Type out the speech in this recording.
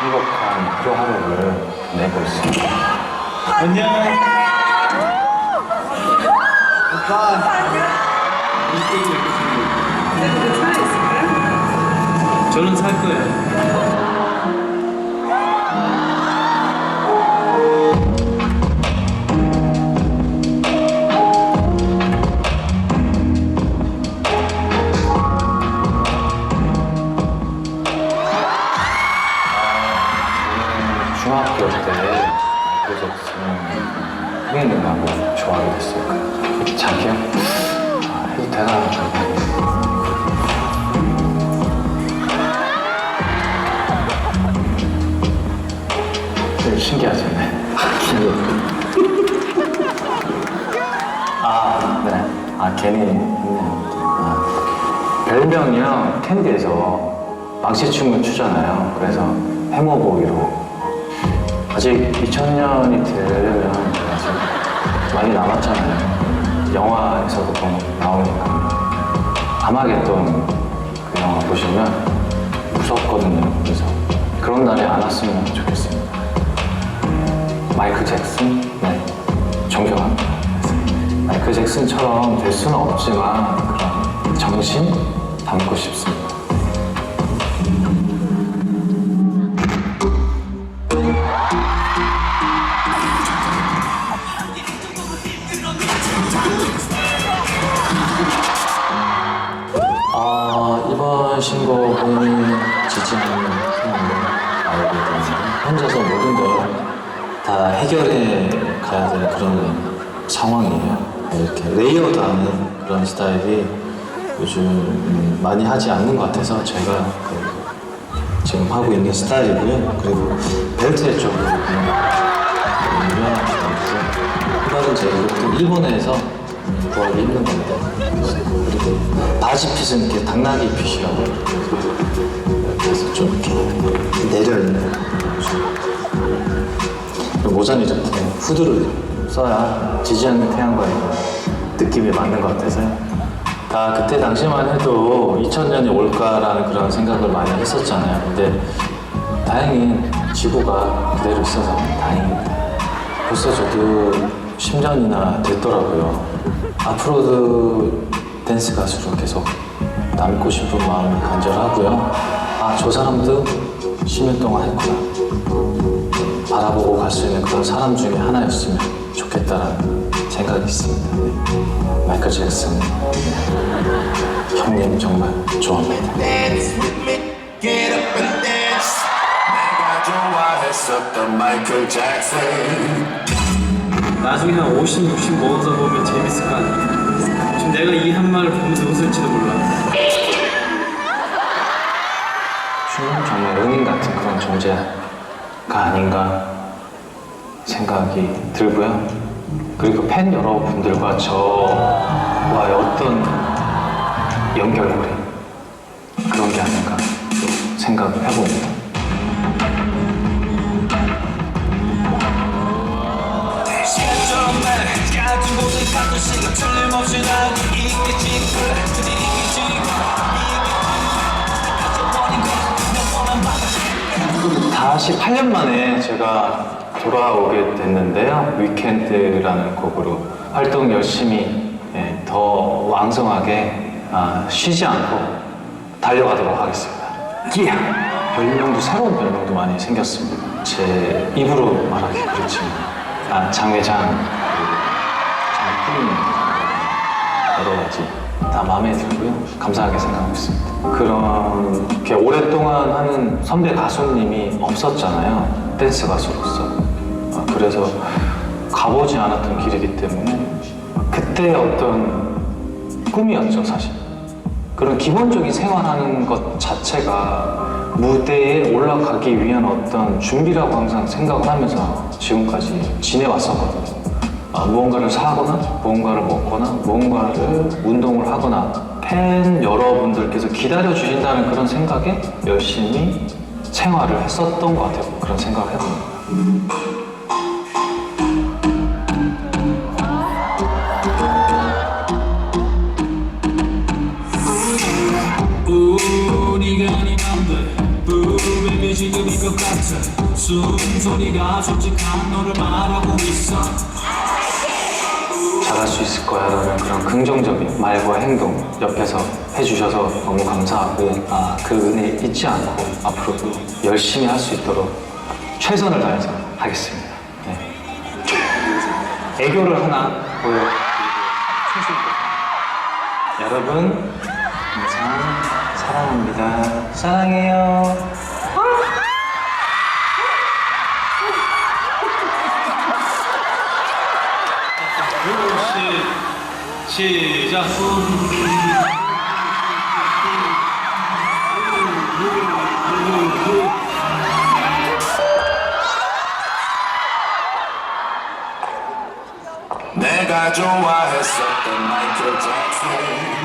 행복한 하루하루를 보내고 있습니다. 안녕. 저는 살 거예요. 중학교 때 마이클 잭슨 흑인 음악을 좋아하게 됐어요. 자기요? 아, 해도 되나? 좀 신기하죠? 네. 아, 네. 아, 괜히 했네요. 아, 별명이요, 캔디에서 망치춤을 추잖아요. 그래서 해머보이로 아직 2000년이 되려면 아직 많이 남았잖아요. 영화에서도 뭐 나오니까. 아마겟돈 그 영화 보시면 무섭거든요. 그래서 그런 날이 안 왔으면 좋겠습니다. 마이클 잭슨, 네, 존경합니다. 마이클 잭슨처럼 될 수는 없지만 그런 정신 담고 싶습니다. 이번 신곡은 지지하는 사람을 알게 되는데 혼자서 모든 걸 다 해결해 가야 될 그런 상황이에요. 이렇게 레이어드하는 그런 스타일이 요즘 음, 많이 하지 않는 것 같아서 제가 그 지금 하고 있는 스타일이고요. 그리고 벨트 쪽으로 유명한 스타일이죠. 이거는 제 이것도 일본에서 구하기 힘든 겁니다. 그리고 바지핏은 이렇게 당나귀 핏이라고 그래서 좀 이렇게 내려있는 모자는 이렇게 후드를 써야 지지 않는 태양과의 느낌이 맞는 것 같아서요. 다 그때 당시만 해도 2000년이 올까라는 그런 생각을 많이 했었잖아요. 근데 다행히 지구가 그대로 있어서 다행입니다. 벌써 저도 10년이나 됐더라고요. 앞으로도 댄스 가수로 계속 남고 싶은 마음이 간절하고요. 아, 저 사람도 10년 동안 했구나. 바라보고 갈 수 있는 그런 사람 중에 하나였으면 좋겠다라는 생각이 있습니다. 네. 마이클 잭슨. 네. 형님 정말 좋아합니다. dance with me, get up and dance. 내가 좋아했었던 마이클 잭슨. 나중에 한 50, 60 먹어서 보면 재밌을 거 아니 웃을지도 몰라. 춤은 정말 은인 같은 그런 존재가 아닌가 생각이 들고요. 그리고 팬 여러분들과 저와의 어떤 연결고리 그런 게 아닌가 생각을 해봅니다. 48년 만에 제가 돌아오게 됐는데요. 위켄드라는 곡으로 활동 열심히 예, 더 왕성하게 아, 쉬지 않고 달려가도록 하겠습니다. 예. 별명도 새로운 별명도 많이 생겼습니다. 제 입으로 말하기 그렇지만 아, 장회장, 그, 장품 여러 가지 다 마음에 들고요. 감사하게 생각하고 있습니다. 그런 이렇게 오랫동안 하는 선배 가수님이 없었잖아요. 댄스 가수로서. 아, 그래서 가보지 않았던 길이기 때문에 그때 어떤 꿈이었죠, 사실. 그런 기본적인 생활하는 것 자체가 무대에 올라가기 위한 어떤 준비라고 항상 생각을 하면서 지금까지 지내왔었거든요. 아, 무언가를 사거나 무언가를 먹거나 무언가를 운동을 하거나 팬 여러분들께서 기다려 주신다는 그런 생각에 열심히 생활을 했었던 것 같아요. 그런 생각을 해봅니다. 우리가 네 맘대 부르면 지금 이것 같아 숨소리가 솔직한 너를 말하고 있어 잘할 수 있을 거야 라는 그런 긍정적인 말과 행동 옆에서 해주셔서 너무 감사하고 아, 그 은혜 잊지 않고 앞으로도 열심히 할 수 있도록 최선을 다해서 하겠습니다. 네. 애교를 하나 보여드리고 최선을 여러분 항상 사랑합니다. 사랑해요. 시작. 내가 좋아했었던 마이클 잭슨